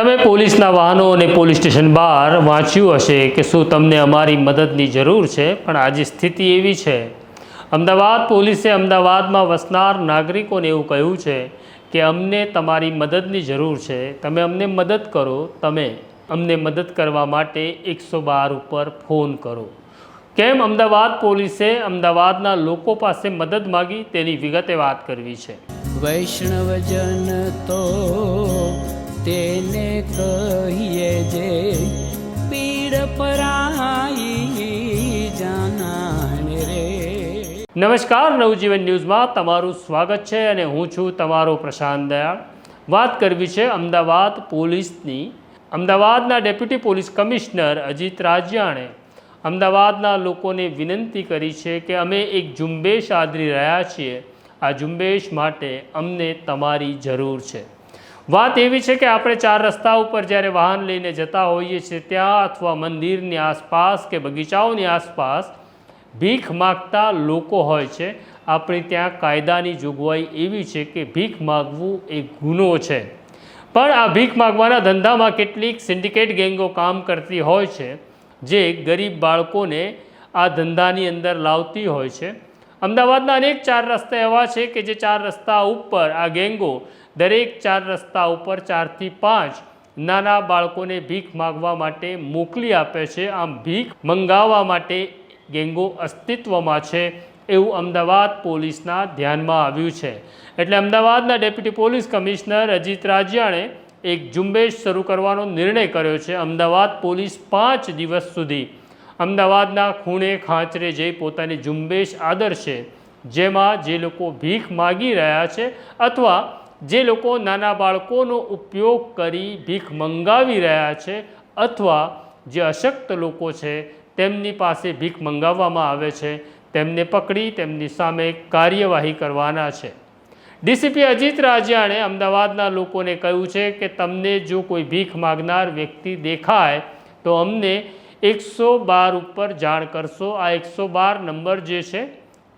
તમે પોલીસના વાહનો અને પોલીસ સ્ટેશન બહાર વાંચ્યું હશે કે શું તમને અમારી મદદની જરૂર છે, પણ આજે સ્થિતિ એવી છે. અમદાવાદ પોલીસે અમદાવાદમાં વસનાર નાગરિકોને એવું કહ્યું છે કે અમને તમારી મદદની જરૂર છે. તમે અમને મદદ કરો, તમે અમને મદદ કરવા માટે એકસો બાર ઉપર ફોન કરો. કેમ અમદાવાદ પોલીસે અમદાવાદના લોકો પાસે મદદ માગી તેની વિગતે વાત કરવી છે. વૈષ્ણવજન તો તેને કહીએ જે પીડ પરાઈ જાનાને રે. નમસ્કાર, નવજીવન ન્યૂઝમાં તમારું સ્વાગત છે અને હું છું તમારો પ્રશાંત દયાળ. વાત કરવી છે અમદાવાદ પોલીસની. અમદાવાદના ડેપ્યુટી પોલીસ કમિશનર અજીત રાજ્યાણે અમદાવાદના લોકોને વિનંતી કરી છે કે અમે એક ઝુંબેશ આદરી રહ્યા છીએ. આ ઝુંબેશ માટે અમને તમારી જરૂર છે. વાત એવી છે કે આપણે ચાર રસ્તા ઉપર જ્યારે વાહન લઈને જતા હોઈએ છીએ, ત્યાં અથવા મંદિરની આસપાસ કે બગીચાઓની આસપાસ ભીખ માગતા લોકો હોય છે. આપણે ત્યાં કાયદાની જોગવાઈ એવી છે કે ભીખ માગવું એ ગુનો છે. પણ આ ભીખ માગવાના ધંધામાં કેટલીક સિન્ડિકેટ ગેંગો કામ કરતી હોય છે, જે ગરીબ બાળકોને આ ધંધાની અંદર લાવતી હોય છે. અમદાવાદના અનેક ચાર રસ્તા એવા છે કે જે ચાર રસ્તા ઉપર આ ગેંગો દરેક ચાર રસ્તા ઉપર ચારથી પાંચ નાના બાળકોને ભીખ માગવા માટે મોકલી આપે છે. આમ ભીખ મંગાવવા માટે ગેંગો અસ્તિત્વમાં છે એવું અમદાવાદ પોલીસના ધ્યાનમાં આવ્યું છે. એટલે અમદાવાદના ડેપ્યુટી પોલીસ કમિશનર અજીત રાજ્યાણે એક ઝુંબેશ શરૂ કરવાનો નિર્ણય કર્યો છે. અમદાવાદ પોલીસ પાંચ દિવસ સુધી અમદાવાદના ખૂણે ખાંચરે જઈ પોતાની ઝુંબેશ આદરશે, જેમાં જે લોકો ભીખ માગી રહ્યા છે અથવા જે લોકો નાના બાળકોનો ઉપયોગ કરી ભીખ મંગાવી રહ્યા છે અથવા જે અશક્ત લોકો છે, તેમની પાસે ભીખ મંગાવવામાં આવે છે, તેમને પકડી તેમની સામે કાર્યવાહી કરવાના છે. ડીસીપી અજીત રાજ્યાણે અમદાવાદના લોકોને કહ્યું છે કે, તમને જો કોઈ ભીખ માગનાર વ્યક્તિ દેખાય, તો અમને એકસો બાર ઉપર જાણ કરશો. આ એકસો બાર નંબર જે છે,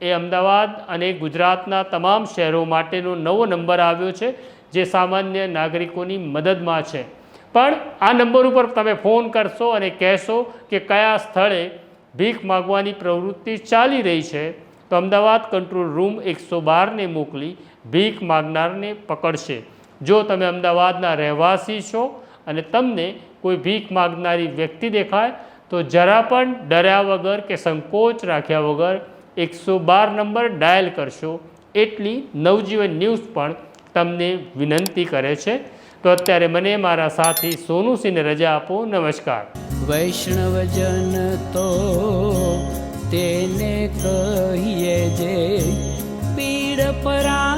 એ અમદાવાદ અને ગુજરાતના તમામ શહેરો માટેનો નવો નંબર આવ્યો છે, જે સામાન્ય નાગરિકોની મદદમાં છે. પણ આ નંબર ઉપર તમે ફોન કરશો અને કહેશો કે કયા સ્થળે ભીખ માગવાની પ્રવૃત્તિ ચાલી રહી છે, તો અમદાવાદ કંટ્રોલ રૂમ એકસો બારને મોકલી ભીખ માગનારને પકડશે. જો તમે અમદાવાદના રહેવાસી છો અને તમને કોઈ ભીખ માગનારી વ્યક્તિ દેખાય તો જરા પણ ડર્યા વગર કે સંકોચ રાખ્યા વગર એકસો બાર નંબર ડાયલ કરશો એટલી નવજીવન ન્યૂઝ પણ તમને વિનંતી કરે છે. તો અત્યારે મને મારા સાથી સોનુસિંહને રજા આપો. નમસ્કાર. વૈષ્ણવજન તો તેને કહીએ જે પીડ પરાઈ